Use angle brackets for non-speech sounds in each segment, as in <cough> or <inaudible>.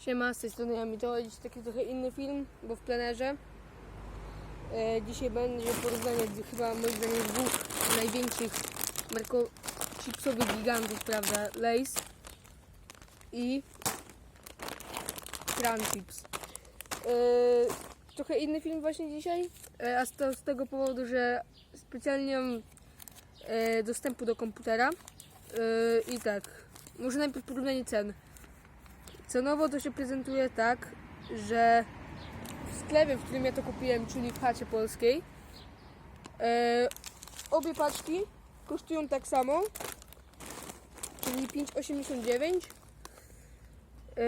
Siema, z tej strony ja to dziś taki trochę inny film, bo w plenerze. E, dzisiaj będzie porównanie chyba moim zdaniem dwóch największych marko chipsowych gigantów, prawda? Lays i Crunch Chips. E, trochę inny film właśnie dzisiaj, e, a to z tego powodu, że specjalnie nie mam e, dostępu do komputera. E, I tak, może najpierw porównanie cen. Cenowo to się prezentuje tak, że w sklepie, w którym ja to kupiłem, czyli w chacie polskiej, e, obie paczki kosztują tak samo, czyli 5,89, e,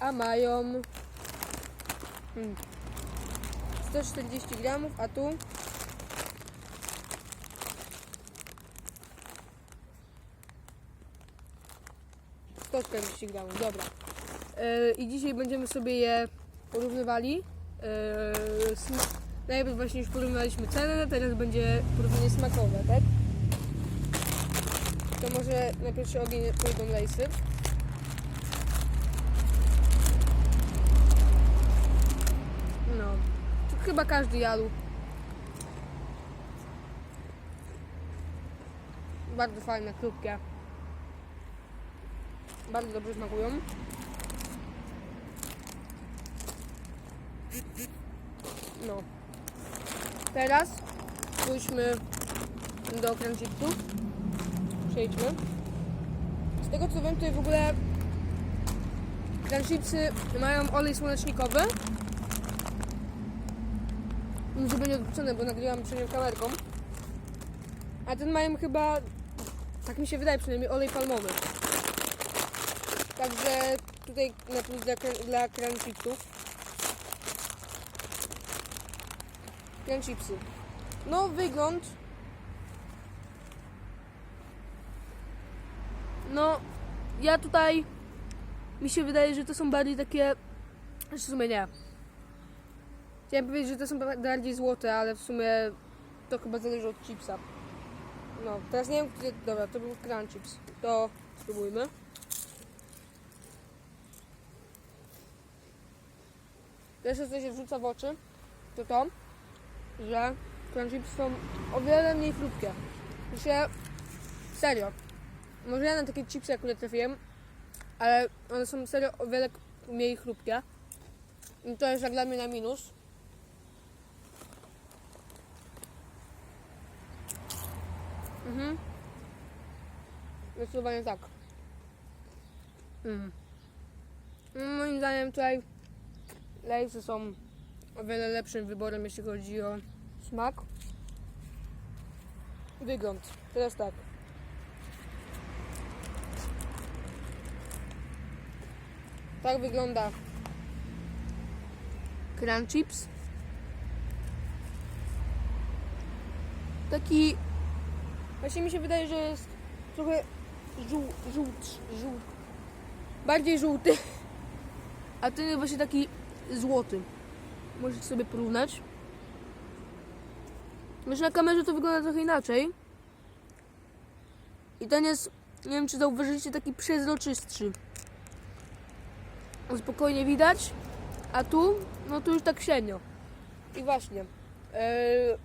a mają hmm, 140 gramów, a tu To 40 gramów, dobra. E, I dzisiaj będziemy sobie je porównywali. Sma- najpierw właśnie już porównywaliśmy cenę, teraz będzie porównanie smakowe, tak? To może na pierwszy ogień pójdą lejsy. No, chyba każdy jadł. Bardzo fajne, krótkie. Bardzo dobrze smakują. No. Teraz pójdźmy do crunchipsów. Przejdźmy. Z tego co wiem, to w ogóle crunchipsy mają olej słonecznikowy. Może będzie odwrócone, bo nagrywam przy nim kamerką. A ten mają chyba, tak mi się wydaje przynajmniej, olej palmowy. Także tutaj na plus dla, dla crunchipsów. Crunchipsy. No wygląd. No, ja tutaj mi się wydaje, że to są bardziej takie. W sumie nie. Chciałem powiedzieć, że to są ba- bardziej złote, ale w sumie to chyba zależy od chipsa. No, teraz nie wiem, który. Dobra, to był crunch chips. To spróbujmy. Pierwsze, co się rzuca w oczy, to to, że crunchipsy są o wiele mniej chrupkie. Się serio. Może ja na takie chipsy akurat trafiłem, ale one są serio o wiele mniej chrupkie. I to jest jak dla mnie na minus. Mhm. Zdecydowanie tak. Mm. Moim zdaniem tutaj Lejsy są o wiele lepszym wyborem, jeśli chodzi o smak. Wygląd. Teraz tak. Tak wygląda Crunch Chips. Taki... Właśnie mi się wydaje, że jest trochę żół, żółt, żółt. Bardziej żółty. A ten jest właśnie taki złoty. Możecie sobie porównać. Myślę, na kamerze to wygląda trochę inaczej. I ten jest, nie wiem czy zauważyliście, taki przezroczystszy. Spokojnie widać. A tu, no tu już tak średnio. I właśnie. Yy,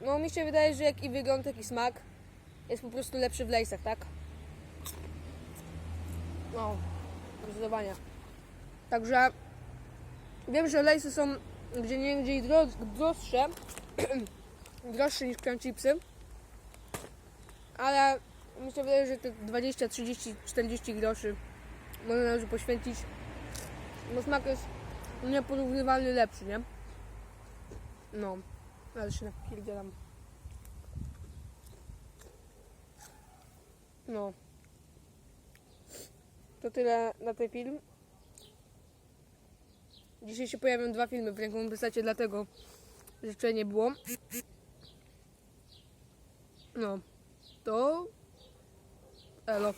no mi się wydaje, że jak i wygląd, tak i smak jest po prostu lepszy w lejsach, tak? No, zdecydowanie. Także wiem, że lejsy są gdzie niegdzie dro, droższe, <clears throat> droższe niż crunch chipsy, ale mi się wydaje, że te 20, 30, 40 groszy można należy poświęcić, bo smak jest nieporównywalnie lepszy, nie? No, ale się napierdzielam. No. To tyle na ten film. Dzisiaj się pojawią dwa filmy w ręką postacie, dlatego jeszcze nie było. No, to elo.